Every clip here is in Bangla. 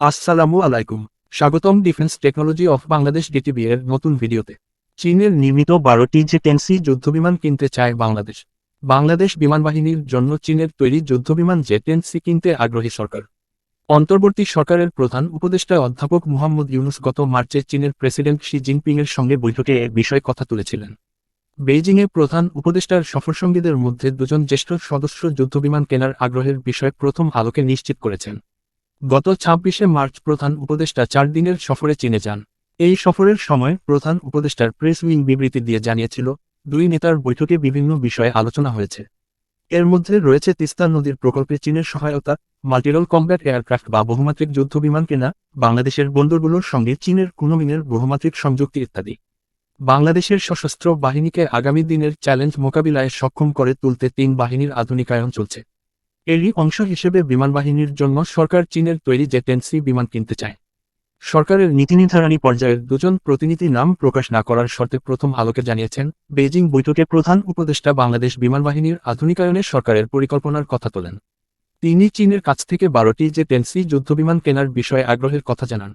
আসসালামু আলাইকুম। স্বাগতম defence technology of Bangladesh DTB এর নতুন ভিডিওতে। চীনের নির্মিত বারোটি যে টেন্সি যুদ্ধবিমান কিনতে চায় বাংলাদেশ। বাংলাদেশ বিমান বাহিনীর জন্য চীনের তৈরি যুদ্ধবিমান জে টেন্সি কিনতে আগ্রহী সরকার। অন্তর্বর্তী সরকারের প্রধান উপদেষ্টা অধ্যাপক মুহাম্মদ ইউনুস গত মার্চে চীনের প্রেসিডেন্ট শি জিনপিংয়ের সঙ্গে বৈঠকে এ বিষয়ে কথা তুলেছিলেন। বেইজিংয়ে প্রধান উপদেষ্টার সফরসঙ্গীদের মধ্যে দুজন জ্যেষ্ঠ সদস্য যুদ্ধবিমান কেনার আগ্রহের বিষয়ে প্রথম আলোকে নিশ্চিত করেছেন। গত ছাব্বিশে মার্চ প্রধান উপদেষ্টা চার দিনের সফরে চীনে যান। এই সফরের সময় প্রধান উপদেষ্টার প্রেস উইং বিবৃতি দিয়ে জানিয়েছিল, দুই নেতার বৈঠকে বিভিন্ন বিষয়ে আলোচনা হয়েছে। এর মধ্যে রয়েছে তিস্তা নদীর প্রকল্পে চীনের সহায়তা, মাল্টিরোল কম্ব্যাট এয়ারক্রাফট বা বহুমাত্রিক যুদ্ধবিমান কেনা, বাংলাদেশের বন্দরগুলোর সঙ্গে চীনের কুনমিনের বহুমাত্রিক সংযুক্তি ইত্যাদি। বাংলাদেশের সশস্ত্র বাহিনীকে আগামী দিনের চ্যালেঞ্জ মোকাবিলায় সক্ষম করে তুলতে তিন বাহিনীর আধুনিকায়ন চলছে। এরই অংশ হিসেবে বিমান বাহিনীর জন্য সরকার চীনের তৈরি জে টেনসি বিমান কিনতে চায়। সরকারের নীতি নির্ধারণী পর্যায়ের দুজন প্রতিনিধি নাম প্রকাশ না করার শর্তে প্রথম আলোকে জানিয়েছেন, বেইজিং বৈঠকে প্রধান উপদেষ্টা বাংলাদেশ বিমান বাহিনীর আধুনিকায়নে সরকারের পরিকল্পনার কথা তোলেন। তিনি চীনের কাছ থেকে বারোটি জে টেনসি যুদ্ধবিমান কেনার বিষয়ে আগ্রহের কথা জানান।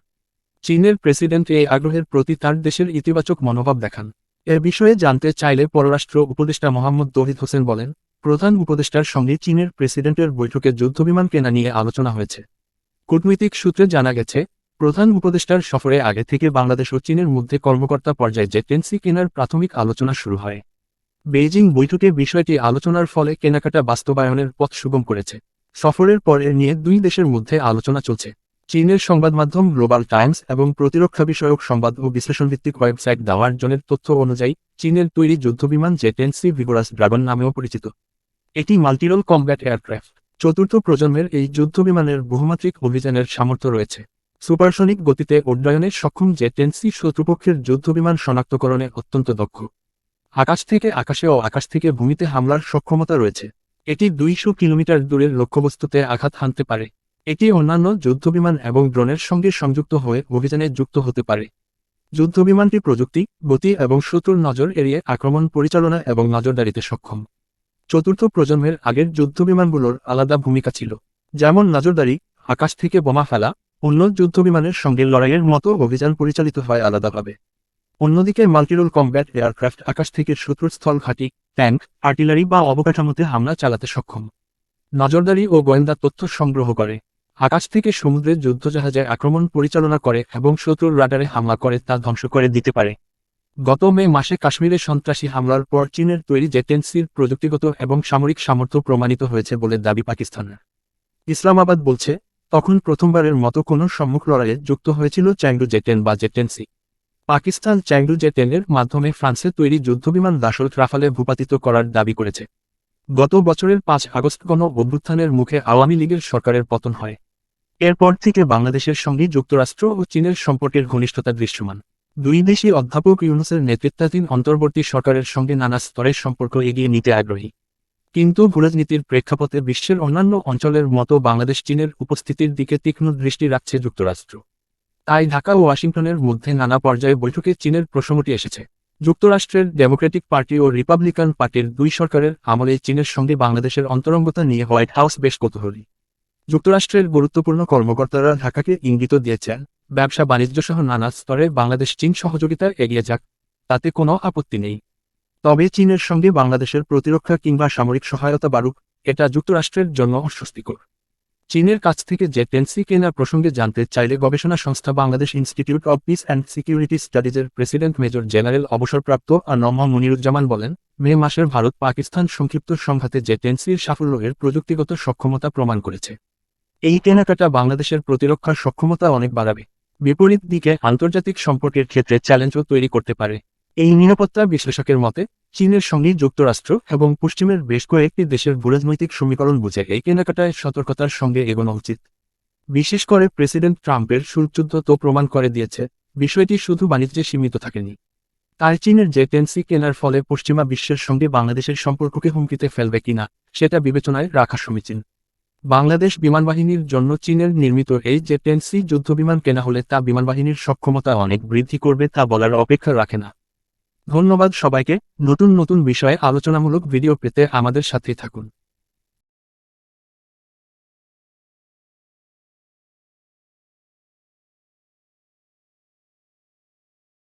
চীনের প্রেসিডেন্ট এই আগ্রহের প্রতি তার দেশের ইতিবাচক মনোভাব দেখান। এ বিষয়ে জানতে চাইলে পররাষ্ট্র উপদেষ্টা মোহাম্মদ তৌহিদ হোসেন বলেন প্রধান উপদেষ্টার সঙ্গে চীনের প্রেসিডেন্টের বৈঠকে যুদ্ধবিমান কেনা নিয়ে আলোচনা হয়েছে। কূটনৈতিক সূত্রে জানা গেছে, প্রধান উপদেষ্টার সফরে আগে থেকে বাংলাদেশ ও চীনের মধ্যে কর্মকর্তা পর্যায়ে জে টেনসি কেনার প্রাথমিক আলোচনা শুরু হয়। বেইজিং বৈঠকে বিষয়টি আলোচনার ফলে কেনাকাটা বাস্তবায়নের পথ সুগম করেছে। সফরের পর নিয়ে দুই দেশের মধ্যে আলোচনা চলছে। চীনের সংবাদ মাধ্যম গ্লোবাল টাইমস এবং প্রতিরক্ষা বিষয়ক সংবাদ ও বিশ্লেষণভিত্তিক ওয়েবসাইট দাওয়ার জনের তথ্য অনুযায়ী, চীনের তৈরি যুদ্ধবিমান জেটেন্সি ভিগোরাস ড্রাগন নামেও পরিচিত। এটি মাল্টিরোল কমব্যাট এয়ারক্রাফট। চতুর্থ প্রজন্মের এই যুদ্ধবিমানের বহুমাত্রিক অভিযানের সামর্থ্য রয়েছে। সুপারসনিক গতিতে উড্ডয়নের সক্ষম যে টেনসি শত্রুপক্ষের যুদ্ধবিমান শনাক্তকরণে অত্যন্ত দক্ষ। আকাশ থেকে আকাশে ও আকাশ থেকে ভূমিতে হামলার সক্ষমতা রয়েছে। এটি দুইশো কিলোমিটার দূরের লক্ষ্যবস্তুতে আঘাত হানতে পারে। এটি অন্যান্য যুদ্ধবিমান এবং ড্রোনের সঙ্গে সংযুক্ত হয়ে অভিযানে যুক্ত হতে পারে। যুদ্ধবিমানটি প্রযুক্তি, গতি এবং শত্রুর নজর এড়িয়ে আক্রমণ, পরিচালনা এবং নজরদারিতে সক্ষম। চতুর্থ প্রজন্মের আগের যুদ্ধবিমানগুলোর আলাদা ভূমিকা ছিল। যেমন নজরদারি, আকাশ থেকে বোমা ফেলা, অন্য যুদ্ধবিমানের সঙ্গে লড়াইয়ের মতো অভিযান পরিচালিত হয় আলাদাভাবে। অন্যদিকে মাল্টিরোল কমব্যাট এয়ারক্রাফট, আকাশ থেকে শত্রুর স্থল ঘাঁটি, ট্যাঙ্ক, আর্টিলারি বা অবকাঠামোতে হামলা চালাতে সক্ষম। নজরদারি ও গোয়েন্দা তথ্য সংগ্রহ করে। আকাশ থেকে সমুদ্রের যুদ্ধজাহাজে আক্রমণ পরিচালনা করে এবং শত্রুর রাডারে হামলা করে তা ধ্বংস করে দিতে পারে। গত মে মাসে কাশ্মীরে সন্ত্রাসী হামলার পর চীনের তৈরি জেটেন্সির প্রযুক্তিগত এবং সামরিক সামর্থ্য প্রমাণিত হয়েছে বলে দাবি পাকিস্তানের। ইসলামাবাদ বলছে, তখন প্রথমবারের মতো কোনো সম্মুখ লড়াইয়ে যুক্ত হয়েছিল চ্যাংডু জেটেন বা জেটেন্সি। পাকিস্তান চ্যাংডু জেটেনের মাধ্যমে ফ্রান্সের তৈরি যুদ্ধবিমান দাসল্ট রাফালে ভূপাতিত করার দাবি করেছে। গত বছরের পাঁচ আগস্ট গণ অভ্যুত্থানের মুখে আওয়ামী লীগের সরকারের পতন হয়। এরপর থেকে বাংলাদেশের সঙ্গে যুক্তরাষ্ট্র ও চীনের সম্পর্কের ঘনিষ্ঠতা দৃশ্যমান। দুই দেশই অধ্যাপক ইউনুসের নেতৃত্বাধীন অন্তর্বর্তী সরকারের সঙ্গে নানা স্তরের সম্পর্ক এগিয়ে নিতে আগ্রহী। কিন্তু ভূরাজনীতির প্রেক্ষাপটে বিশ্বের অন্যান্য অঞ্চলের মতো বাংলাদেশ চীনের উপস্থিতির দিকে তীক্ষ্ণ দৃষ্টি রাখছে যুক্তরাষ্ট্র। তাই ঢাকা ও ওয়াশিংটনের মধ্যে নানা পর্যায়ে বৈঠকে চীনের প্রসঙ্গটি এসেছে। যুক্তরাষ্ট্রের ডেমোক্রেটিক পার্টি ও রিপাবলিকান পার্টির দুই সরকারের আমলে চীনের সঙ্গে বাংলাদেশের অন্তরঙ্গতা নিয়ে হোয়াইট হাউস বেশ কৌতূহলী। যুক্তরাষ্ট্রের গুরুত্বপূর্ণ কর্মকর্তারা ঢাকাকে ইঙ্গিত দিয়েছেন ব্যবসা বাণিজ্য সহ নানা স্তরে বাংলাদেশ চীন সহযোগিতা এগিয়ে যাক, তাতে কোনো আপত্তি নেই। তবে চীনের সঙ্গে বাংলাদেশের প্রতিরক্ষা কিংবা সামরিক সহায়তা বাড়ুক, এটা যুক্তরাষ্ট্রের জন্য অস্বস্তিকর। চীনের কাছ থেকে যে টেন্সি কেনার প্রসঙ্গে জানতে চাইলে গবেষণা সংস্থা Bangladesh institute of peace and security স্টাডিজের president major general অবসরপ্রাপ্ত আনম মনিরুজ্জামান বলেন, মে মাসের ভারত পাকিস্তান সংক্ষিপ্ত সংঘাতে যে টেন্সির সাফল্য এর প্রযুক্তিগত সক্ষমতা প্রমাণ করেছে। এই কেনাকাটা বাংলাদেশের প্রতিরক্ষার সক্ষমতা অনেক বাড়াবে। বিপরীত দিকে আন্তর্জাতিক সম্পর্কের ক্ষেত্রে চ্যালেঞ্জও তৈরি করতে পারে। এই নিরাপত্তা বিশ্লেষকের মতে, চীনের সঙ্গে যুক্তরাষ্ট্র এবং পশ্চিমের বেশ কয়েকটি দেশের ভূরাজনৈতিক সমীকরণ বুঝে এই কেনাকাটায় সতর্কতার সঙ্গে এগোনো উচিত। বিশেষ করে প্রেসিডেন্ট ট্রাম্পের সুরযুদ্ধ তো প্রমাণ করে দিয়েছে, বিষয়টি শুধু বাণিজ্যে সীমিত থাকেনি। তাই চীনের যে টেন্সি কেনার ফলে পশ্চিমা বিশ্বের সঙ্গে বাংলাদেশের সম্পর্ককে হুমকিতে ফেলবে কিনা, সেটা বিবেচনায় রাখা সমীচীন। বাংলাদেশ বিমানবাহিনীর জন্য চীনের নির্মিত এই যে টেন্সি যুদ্ধবিমান কেনা হলে তা বিমানবাহিনীর সক্ষমতা অনেক বৃদ্ধি করবে তা বলার অপেক্ষা রাখে না। ধন্যবাদ সবাইকে। নতুন নতুন বিষয়ে আলোচনামূলক ভিডিও পেতে আমাদের সাথে থাকুন।